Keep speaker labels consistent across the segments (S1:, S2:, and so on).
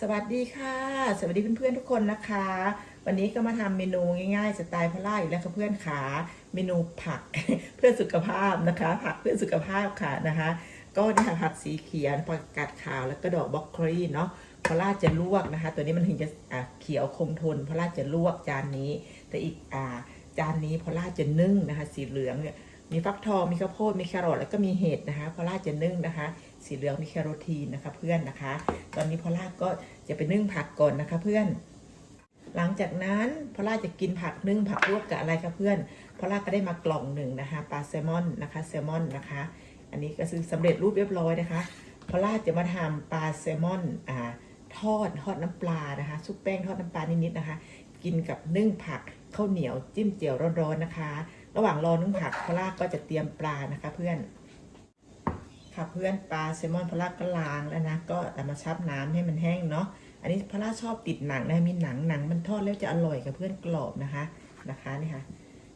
S1: สวัสดีค่ะ สวัสดีเพื่อนๆทุกคนนะคะ วันนี้ก็มาทำเมนูง่ายๆสไตล์พล่าอีกแล้วค่ะเพื่อนขาเมนูผักเพื่อสุขภาพนะคะ ผักเพื่อสุขภาพค่ะนะคะ ก็นี่ค่ะผักสีเขียวผักกาดขาวแล้วก็ดอกบล็อกโคลีเนาะพล่าจะลวกนะคะ ตัวนี้มันถึงจะอะเขียวคงทนพล่าจะลวกจานนี้ แต่อีกอ่าจานนี้พล่าจะนึ่งนะคะ สีเหลืองเนี่ยมีฟักทองมีข้าวโพดมีแครอทแล้วก็มีเห็ดนะคะพล่าจะนึ่งนะคะ สีเหลืองมีแคโรทีนนะคะเพื่อนนะคะ ตอนนี้พอล่าก็จะไปนึ่งผักก่อนนะคะเพื่อน หลังจากนั้นพอล่าจะกินผักนึ่งผักลวกกับอะไรคะเพื่อนพอล่าก็ได้มากล่องหนึ่งนะคะปลาแซลมอนนะคะแซลมอนนะคะ อันนี้ก็ซื้อสำเร็จรูปเรียบร้อยนะคะพอล่าจะมาทำปลาแซลมอนอ่าทอดทอดน้ำปลานะคะซุปแป้งทอดน้ำปลานิดๆนะคะ กินกับนึ่งผักข้าวเหนียวจิ้มเจียวร้อนๆนะคะ ระหว่างรอนึ่งผักพอล่าก็จะเตรียมปลานะคะเพื่อน ค่ะเพื่อนปลาแซลมอนพระราก็ล้างแล้วนะก็แต่มาชับน้ำให้มันแห้งเนาะอันนี้พระราชอบติดหนังนะมีหนังหนังมันทอดแล้วจะอร่อยกับเพื่อนกรอบนะคะนะคะนี่ค่ะ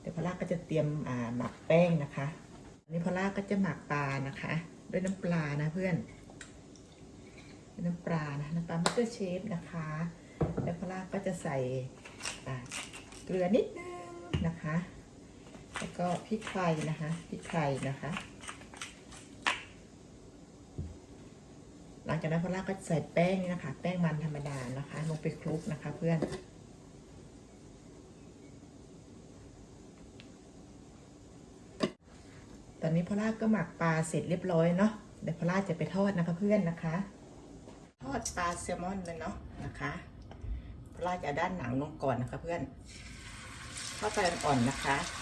S1: เดี๋ยวพระราก็จะเตรียมอ่าหมักแป้งนะคะอันนี้พระราก็จะหมักปลานะคะ ด้วยน้ำปลานะเพื่อนด้วยน้ำปลานะน้ำปลามัตเตอร์เชฟนะคะ แล้วพระราก็จะใส่เกลือนิดนึงนะคะ แล้วก็พริกไทยนะคะพริกไทยนะคะ ลังจากนั้นพอล่าก็ใส่แป้งนี่นะคะ แป้งมันธรรมดานะคะ ลงไปคลุกนะคะ เพื่อนตอนนี้พอล่าก็หมักปลาเสร็จเรียบร้อยเนาะเดี๋ยวพอล่าจะไปทอดนะคะเพื่อนนะคะ ทอดปลาแซลมอนเลยเนาะนะคะพอล่าจะด้านหนังลงก่อนนะคะเพื่อนทอดไฟอ่อนๆนะคะ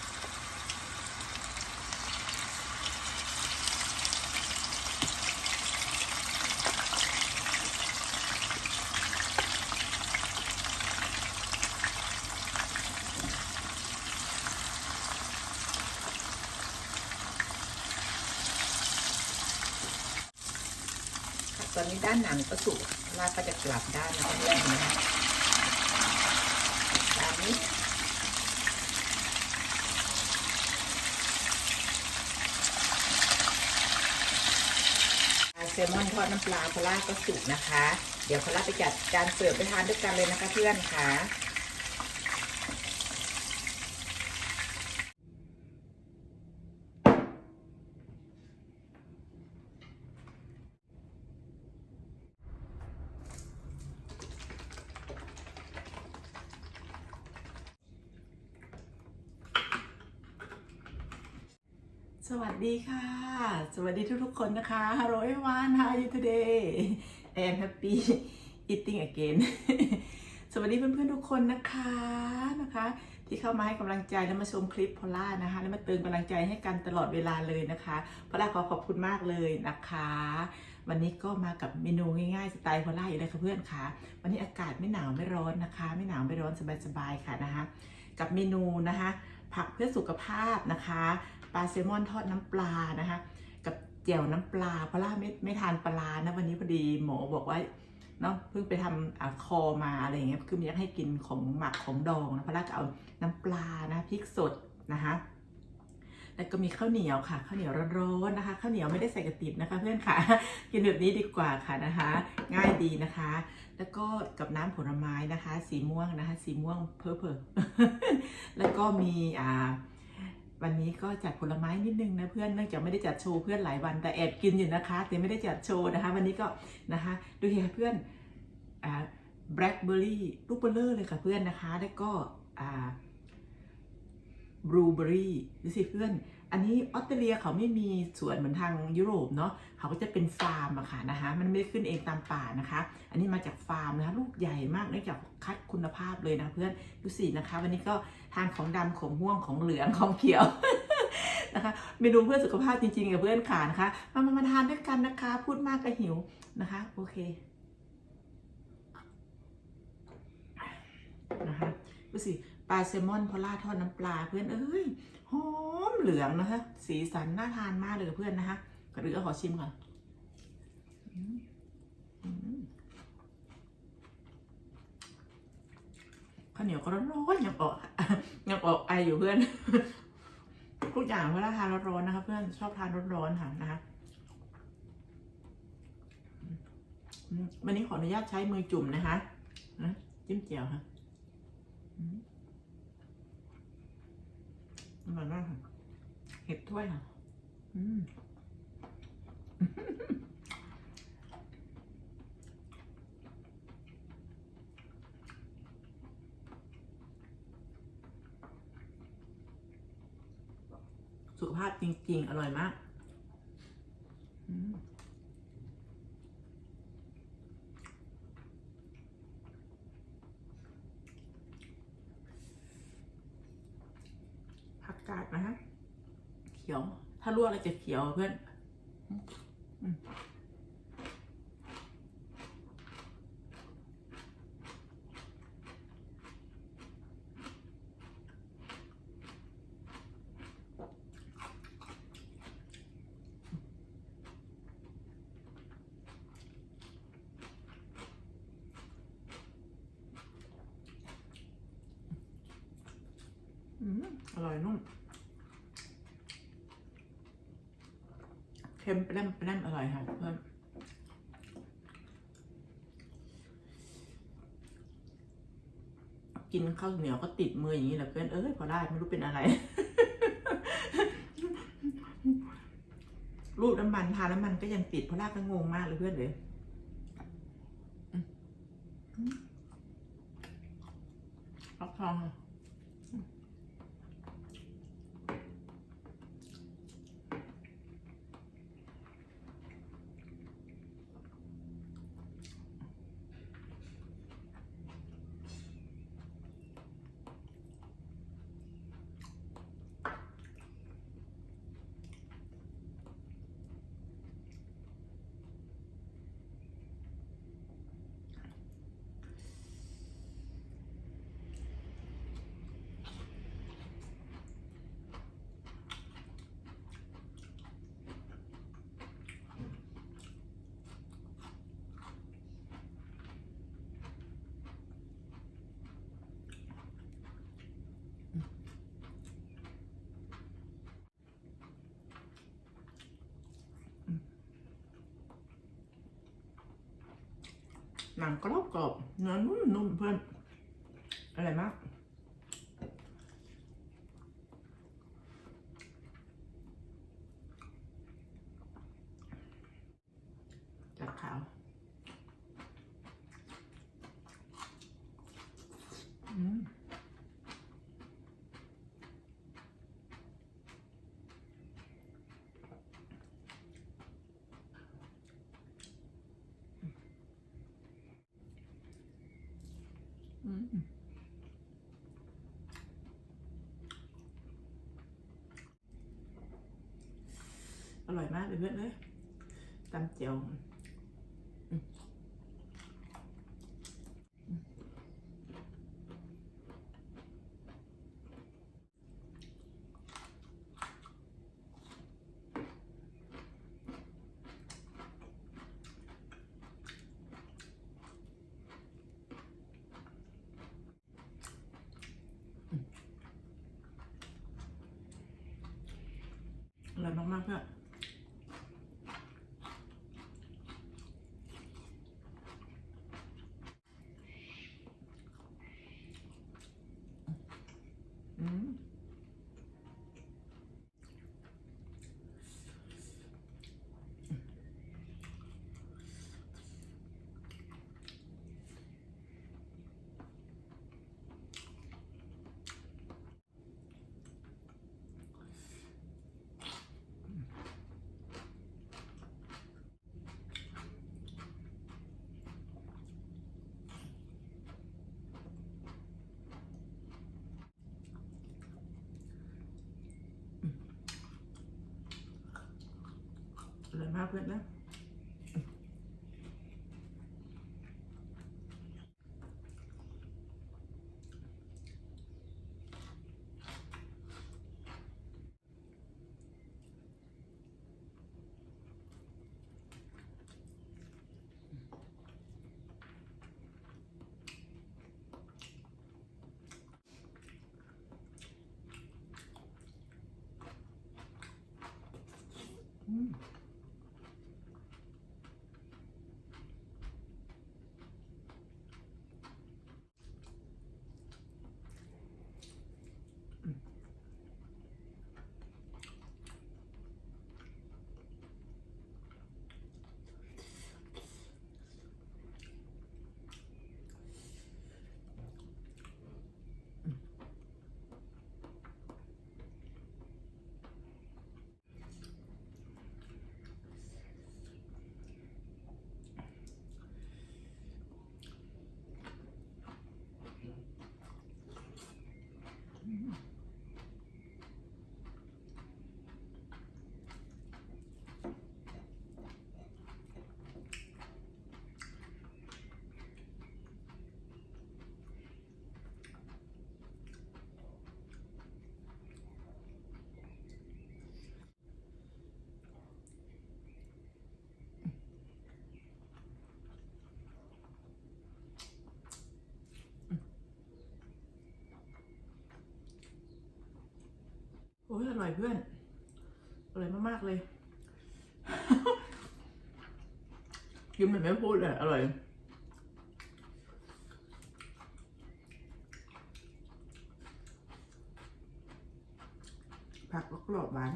S1: ตอนนี้ด้านหนังก็สุกลาก็จะกลับด้านนะคะเพื่อนนะคะด้านนี้แซลมอนทอดน้ำปลาพลาก็สุกนะคะ เดี๋ยวพลาไปจัดจานเสิร์ฟไปทานด้วยกันเลยนะคะเพื่อนค่ะ สวัสดีค่ะ สวัสดีทุกๆคนนะคะ Hello everyone how are you today I am happy eating again สวัสดีเพื่อนๆทุกคนนะคะนะคะ ที่เข้ามาให้กำลังใจและมาชมคลิปพอลล่านะคะ และมาเติมกำลังใจให้กันตลอดเวลาเลยนะคะพอล่าขอขอบคุณมากเลยนะคะ วันนี้ก็มากับเมนูง่ายๆสไตล์พอลล่าอีกแล้วค่ะเพื่อนค่ะวันนี้อากาศไม่หนาวไม่ร้อนนะคะ ไม่หนาวไม่ร้อนสบายๆค่ะนะคะ กับเมนูนะคะ ผักเพื่อสุขภาพนะคะ ปลาแซลมอนทอดน้ำปลานะคะ กับแจ่วน้ำปลาเพราะล่าไม่ไม่ทานปลานะวันนี้พอดีหมอบอกว่าเนาะเพิ่งไปทำอคอมาอะไรเงี้ยคือมันอยากให้กินของหมักของดองนะพราะล่าก็เอาน้ำปลานะพริกสดนะคะแล้วก็มีข้าวเหนียวค่ะข้าวเหนียวร้อนๆนะคะข้าวเหนียวไม่ได้ใส่กระติบนะคะ เพื่อนค่ะ กินแบบนี้ดีกว่าค่ะนะคะ ง่ายดีนะคะ แล้วก็กับน้ำผลไม้นะคะ สีม่วงนะคะ สีม่วงเพอเพอแล้วก็มีอ่า วันนี้ก็จัดผลไม้นิดนึงนะเพื่อนเนื่องจากไม่ได้จัดโชว์เพื่อนหลายวันแต่แอบกินอยู่นะคะแต่ไม่ได้จัดโชว์นะคะ วันนี้ก็นะคะดูเห็นเพื่อนอ่าแบล็คเบอร์รี่ลูกเบลเลอร์เลยค่ะเพื่อนนะคะ แล้วก็อ่า บลูเบอรี่ดูสิเพื่อนอันนี้ออสเตรเลียเขาไม่มีสวนเหมือนทางยุโรปเนาะเขาก็จะเป็นฟาร์มอะค่ะนะคะมันไม่ได้ขึ้นเองตามป่านะคะ อันนี้มาจากฟาร์มนะคะลูกใหญ่มากเนื่องจากคัดคุณภาพเลยนะเพื่อนดูสินะคะ วันนี้ก็ทานของดำของม่วงของเหลืองของเขียวนะคะเมนูเพื่อสุขภาพจริงๆกับเพื่อนขานะคะมามามาทานด้วยกันนะคะ พูดมากก็หิวนะคะ โอเคนะคะดู สิปลาแซลมอนพอล่าทอดน้ำปลาเพื่อนเอ้ยหอมเหลืองนะคะสีสันน่าทานมากเลยเพื่อนนะคะกระดือขอชิมก่อนข้าวเหนียวก็ร้อนๆยังออกยังออกไออยู่เพื่อน ทุกอย่างเวลาทานร้อนๆนะคะเพื่อนชอบทานร้อนๆค่ะนะคะวันนี้ขออนุญาตใช้มือจุ่มนะคะนะจิ้มเจียวค่ะ อืมอร่อยมากค่ะเห็ดถ้วยค่ะอืมสุขภาพจริง ๆ อร่อยมาก อืมผักกาด นะฮะเขียว ถ้าลวกแล้วจะเขียวเพื่อนอืมอืมอร่อยนุ่ม เค็มแปร่มแปร่มอร่อยค่ะเพื่อนกินข้าวเหนียวก็ติดมืออย่างนี้แหละเพื่อนเอ้ยพอได้ไม่รู้เป็นอะไรรูปน้ำมันทาน้ำมันก็ยังติดเพราะลากก็งงมากเลยเพื่อนเลยอืมอืมฟักทองค่ะ กรอบกรอบเนื้อนุ่มนุ่มเพื่อนอะไรมาก จัดขาว อืม อืม อร่อยมากเลยเพื่อนเลยตำเจียวอืมอืมอร่อยมากๆเพื่อนอืมอร่อย มากเพื่อนนะ โอ้ยอร่อยเพื่อน อร่อยมากๆเลย กินแบบไม่พูดเลยอร่อย ผักก็กรอบหวาน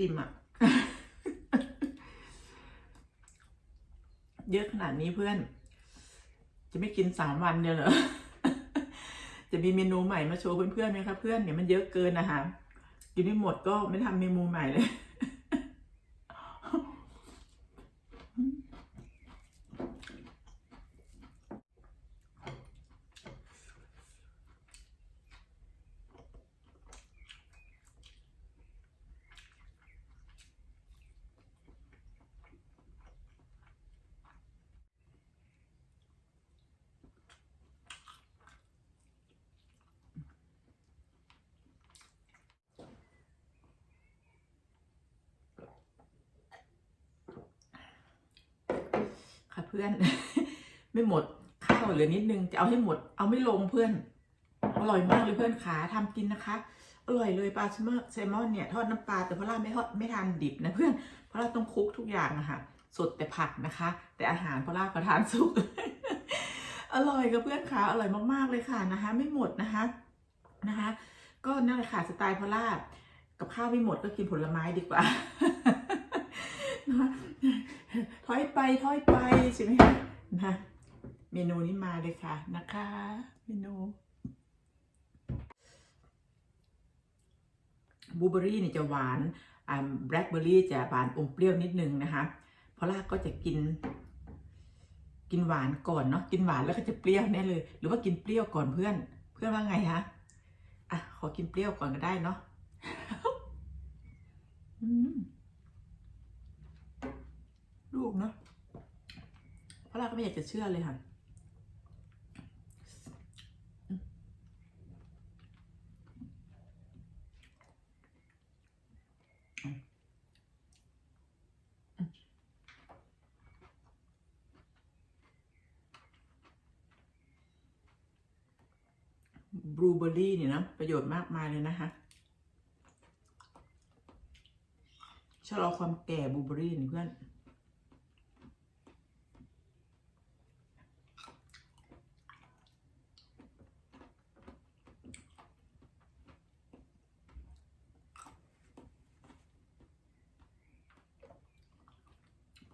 S1: อิ่มอะเยอะขนาดนี้เพื่อน จะไม่กินสามวันเดียวเหรอ จะมีเมนูใหม่มาโชว์เพื่อนๆไหมคะเพื่อนเนี่ยมันเยอะเกินนะคะกินไม่หมดก็ไม่ทำเมนูใหม่เลย ค่ะ เพื่อน ไม่หมดข้าวเหลือนิดนึงจะเอาให้หมด เอาไม่ลงเพื่อน อร่อยมากเลยเพื่อนขาทำกินนะคะอร่อยเลยปลาแซลมอนแซมอนเนี่ยทอดน้ำปลาแต่พอล่าไม่ทอดไม่ทานดิบนะเพื่อนพราล่าต้องคลุกทุกอย่างอะค่ะสดแต่ผักนะคะ แต่อาหารพอล่าก็ทานสุกอร่อยกับเพื่อนขาอร่อยมากๆเลยค่ะนะคะ ไม่หมดนะคะนะคะ ก็นั่นแหละค่ะสไตล์พอล่ากับข้าวไม่หมดก็กินผลไม้ดีกว่า ถอยไปถอยไปใช่ไหมคะนะเมนูนี้มาเลยค่ะนะคะ เมนูบลูเบอรี่เนี่ยจะหวานอ่าแบล็คเบอร์รี่จะหวานอมเปรี้ยวนิดนึงนะคะเพราะลาก็จะกิน กินหวานก่อนเนาะกินหวานแล้วก็จะเปรี้ยวแน่เลย หรือว่ากินเปรี้ยวก่อนเพื่อน เพื่อนว่าไงคะอะขอกินเปรี้ยวก่อนก็ได้เนาะ ลูกเนาะเพราะเราก็ไม่อยากจะเชื่อเลยค่ะบลูเบอร์รี่เนี่ยนะ ประโยชน์มากมายเลยนะคะชะลอความแก่บลูเบอร์รี่นี่เพื่อน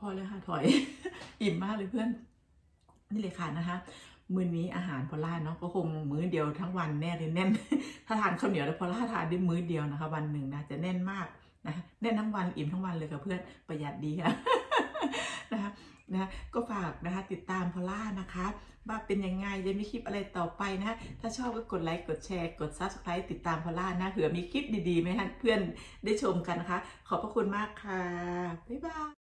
S1: อเลยค่ะถอย อิ่มมากเลยเพื่อน นี่เลยค่ะนะคะ มื้อนี้อาหารพอล่าเนาะก็คงมื้อเดียวทั้งวันแน่เลยแน่น ถ้าทานข้าวเหนียวแล้วพอล่าทานได้มื้อเดียวนะคะ วันหนึ่งนะจะแน่นมากนะแน่นทั้งวันอิ่มทั้งวันเลยค่ะเพื่อนประหยัดดีค่ะนะคะนะก็ฝากนะคะติดตามพอล่านะคะ ว่าเป็นยังไงจะมีคลิปอะไรต่อไปนะถ้าชอบก็กดไลค์กดแชร์กด subscribe ติดตามพอล่านะเผื่อมีคลิปดีๆไหมคะเพื่อนได้ชมกันนะคะ ขอบพระคุณมากค่ะ บ๊ายบาย